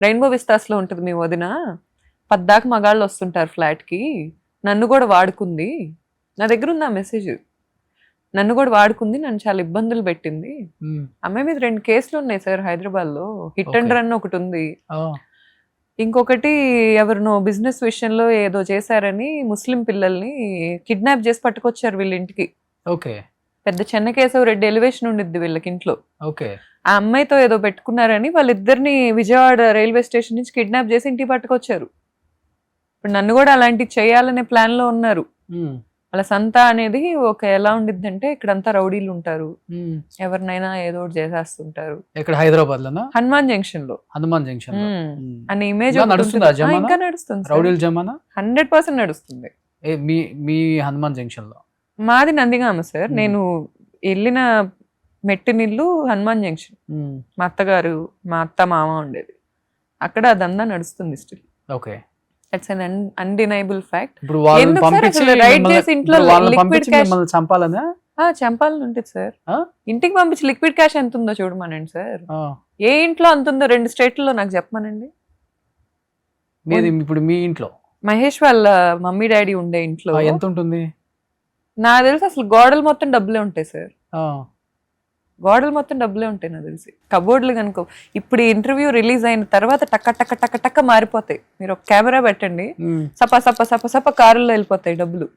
Rainbow విస్తాస్లో ఉంటుంది మీ వదిన. పద్దాక మగాళ్ళు వస్తుంటారు ఫ్లాట్కి నన్ను కూడా వాడుకుంది. నా దగ్గర ఉంది ఆ మెసేజ్. నన్ను కూడా వాడుకుంది నన్ను చాలా ఇబ్బందులు పెట్టింది. అమ్మాయి మీద రెండు కేసులు ఉన్నాయి సార్ హైదరాబాద్లో హిట్ అండ్. రన్ ఒకటి ఉంది. ఇంకొకటి ఎవరినో బిజినెస్ విషయంలో ఏదో చేశారని ముస్లిం పిల్లల్ని కిడ్నాప్ చేసి పట్టుకొచ్చారు వీళ్ళ ఇంటికి ఓకే. పెద్ద చెన్నకేశవ రెడ్డి ఎలివేషన్ ఉండిద్ది వీళ్ళకి ఇంట్లో ఓకే. ఆ అమ్మాయితో ఏదో పెట్టుకున్నారని వాళ్ళిద్దరిని విజయవాడ రైల్వే స్టేషన్ నుంచి కిడ్నాప్ చేసి ఇంటికి పట్టుకొచ్చారు. ఇప్పుడు నన్ను కూడా అలాంటివి చేయాలనే ప్లాన్లో ఉన్నారు వాళ్ళ సంత అనేది ఒక ఎలా ఉండిద్దంటే ఇక్కడంతా రౌడీలు ఉంటారు. ఎవరినైనా ఏదో ఒకటి చేసేస్తుంటారు. ఎక్కడ హైదరాబాద్ లోనా హనుమాన్ జంక్షన్లో హనుమాన్ జంక్షన్లో. అనే ఇమేజ్ ఇంకా నడుస్తుందా రౌడీల జమానా? హండ్రెడ్ పర్సెంట్ నడుస్తుంది. మీ మీ హనుమాన్ జంక్షన్లో మాది నందిగామ సార్. నేను వెళ్ళిన మెట్టినిల్లు హనుమాన్ జంక్షన్. మా అత్తగారు మా అత్త మామ ఉండేది. అక్కడ అదంతా నడుస్తుంది still okay. It's un undeniable fact ఇప్పుడు పంపించి మిమ్మల్ని- చేసి ఇంట్లో cash- మిమ్మల్ని చంపాలనా? చంపాలని ఉంటుంది సార్? ఇంటికి పంపించి లిక్విడ్ క్యాష్ ఎంత ఉందో చూడమనండి సార్. ఏ ఇంట్లో అంత ఉందో రెండు స్టేట్లలో నాకు చెప్పమనండి. మీది ఇప్పుడు మీ ఇంట్లో? మహేష్ వాళ్ళ మమ్మీ డాడీ ఉండే ఇంట్లో. ఎంత ఉంటుంది నాకు తెలిసి అసలు గోడలు మొత్తం డబ్బులే ఉంటాయి సార్. గోడలు మొత్తం డబ్బులే ఉంటాయి నాకు తెలిసి. కబోర్డ్లు కనుక ఇప్పుడు ఈ ఇంటర్వ్యూ రిలీజ్ అయిన తర్వాత టక్క టక్క టక్క టక్క మారిపోతాయి. మీరు ఒక కెమెరా పెట్టండి. సప సప సప సప కారుల్లో వెళ్ళిపోతాయి డబ్బులు.